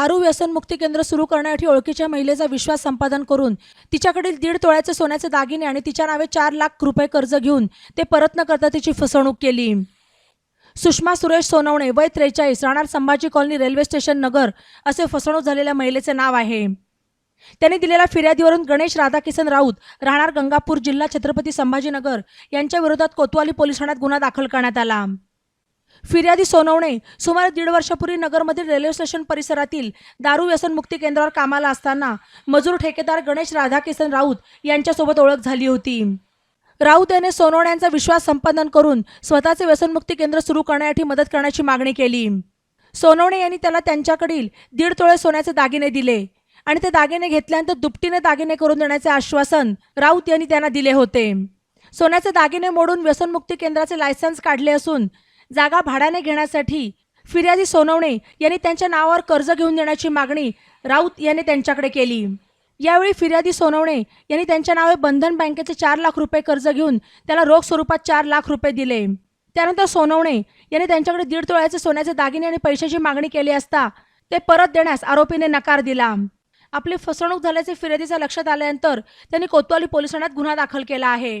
दारू व्यसनमुक्ती केंद्र सुरू करण्यासाठी ओळखीच्या महिलेचा विश्वास संपादन करून तिच्याकडील दीड तोळ्याचे सोन्याचे दागिने आणि तिच्या नावे चार लाख रुपये कर्ज घेऊन ते परत न करता तिची फसवणूक केली. सुषमा सुरेश सोनवणे वय त्रेचाळीस राहणार संभाजी कॉलनी रेल्वे स्टेशन नगर असे फसवणूक झालेल्या महिलेचे नाव आहे. त्यांनी दिलेल्या फिर्यादीवरून गणेश राधाकिसन राऊत राहणार गंगापूर जिल्हा छत्रपती संभाजीनगर यांच्या विरोधात कोतवाली पोलीस ठाण्यात गुन्हा दाखल करण्यात आला. फिर्यादी सोनवणे सुमारे दीड वर्षापूर्वी नगरमधील रेल्वे स्टेशन परिसरातील दारू व्यसनमुक्ती केंद्रावर कामाला असताना मजूर ठेकेदार गणेश राधाकिसन राऊत यांच्यासोबत ओळख झाली होती. राऊत याने सोनवण्यांचा विश्वास संपादन करून स्वतःचे व्यसनमुक्ती केंद्र सुरू करण्यासाठी मदत करण्याची मागणी केली. सोनवणे यांनी त्याला त्यांच्याकडील दीड तोळे सोन्याचे दागिने दिले आणि ते दागिने घेतल्यानंतर दुपटीने दागिने करून देण्याचे आश्वासन राऊत यांनी त्यांना दिले होते. सोन्याचे दागिने मोडून व्यसनमुक्ती केंद्राचे लायसन्स काढले असून जागा भाड्याने घेण्यासाठी फिर्यादी सोनवणे यांनी त्यांच्या नावावर कर्ज घेऊन देण्याची मागणी राऊत यांनी त्यांच्याकडे केली. यावेळी फिर्यादी सोनवणे यांनी त्यांच्या नावे बंधन बँकेचे चार लाख रुपये कर्ज घेऊन त्याला रोख स्वरूपात चार लाख रुपये दिले. त्यानंतर सोनवणे यांनी त्यांच्याकडे दीड तोळ्याचे सोन्याचे दागिने आणि पैशाची मागणी केली असता ते परत देण्यास आरोपीने नकार दिला. आपली फसवणूक झाल्याचे फिर्यादीच्या लक्षात आल्यानंतर त्यांनी कोतवाली पोलीस ठाण्यात गुन्हा दाखल केला आहे.